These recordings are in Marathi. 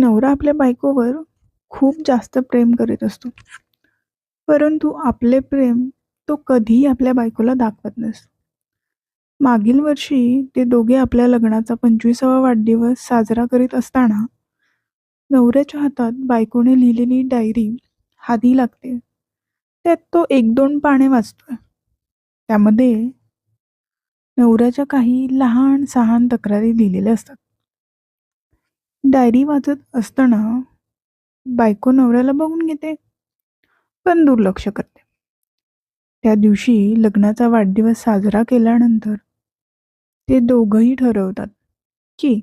नवरा आपल्या बायकोवर खूप जास्त प्रेम करीत असतो. परंतु आपले प्रेम तो कधीही आपल्या बायकोला दाखवत नसतो. मागील वर्षी ते दोघे आपल्या लग्नाचा 25वा वाढदिवस साजरा करीत असताना, नवऱ्याच्या हातात बायकोने लिहिलेली डायरी हाती लागते. त्यात तो 1-2 पाने वाचतोय. त्यामध्ये नवऱ्याच्या काही लहान-सहान तक्रारी लिहिलेल्या असतात. डायरी वाचत असताना बायको नवऱ्याला बघून घेते, पण दुर्लक्ष करते. त्या दिवशी लग्नाचा वाढदिवस साजरा केल्यानंतर ते दोघंही ठरवतात, की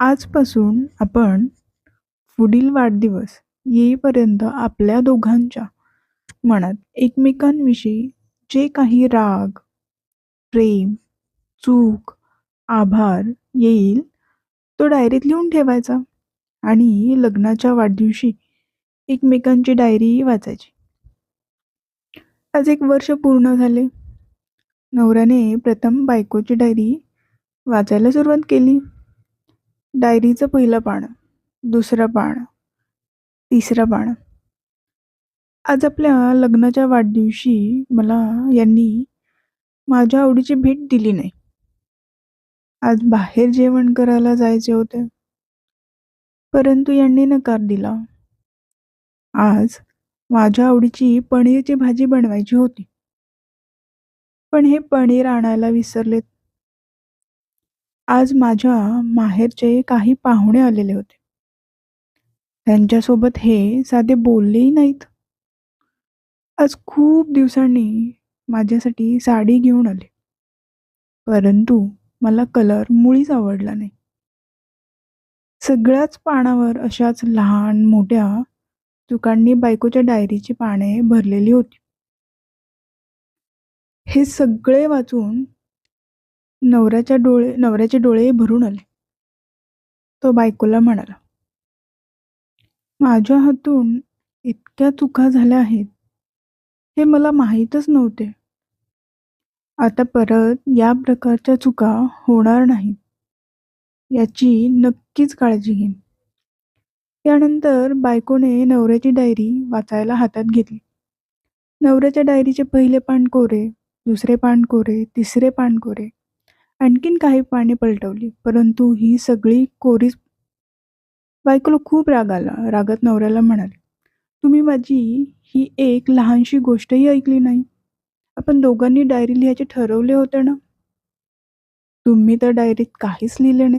आजपासून आपण पुढील वाढदिवस येईपर्यंत आपल्या दोघांच्या मनात एकमेकांविषयी जे काही राग, प्रेम, चूक, आभार येईल, तो डायरीत लिहून ठेवायचा आणि लग्नाच्या वाढदिवशी एकमेकांची डायरी वाचायची. आज एक वर्ष पूर्ण झाले. नवऱ्याने प्रथम बायकोची डायरी वाचायला सुरुवात केली. डायरीचं पहिलं पान, दुसरं पान, तिसरं पान. आज आपल्या लग्नाच्या वाढदिवशी मला यांनी माझ्या आवडीची भेट दिली नाही. आज बाहेर जेवण करायला जायचे होते. परंतु यांनी नकार दिला. आज माझ्या आवडीची पनीरची भाजी बनवायची होती. पण हे पनीर आणायला विसरलेत. आज माझ्या माहेरचे काही पाहुणे आलेले होते. त्यांच्यासोबत हे साधे बोललेही नाहीत. आज खूप दिवसांनी माझ्यासाठी साडी घेऊन आले. परंतु मला कलर मुळीच आवडला नाही. सगळ्याच पानावर अशाच लहान-मोठ्या चुकांनी बायकोच्या डायरीची पाने भरलेली होती. हे सगळे वाचून नवऱ्याच्या डोळे नवऱ्याचे डोळे भरून आले. तो बायकोला म्हणाला, "माझ्या हातून इतक्या चुका झाल्या आहेत, हे मला माहीतच नव्हते. आता परत या प्रकारच्या चुका होणार नाहीत, याची नक्कीच काळजी घेईन." त्यानंतर बायकोने नवऱ्याची डायरी वाचायला हातात घेतली. नवऱ्याच्या डायरीचे पहिले पान कोरे, दुसरे पान कोरे, तिसरे पान कोरे. आणखीन काही पाने पलटवली, परंतु ही सगळी कोरीच. बायकोला खूप राग आला. रागात नवऱ्याला म्हणाले, "तुम्ही माझी ही एक लहानशी गोष्टही ऐकली नाही. आपण दोघांनी डायरी लिहायचे ठरवले होते ना? तुम्ही तर डायरीत काहीच लिहिले नाही."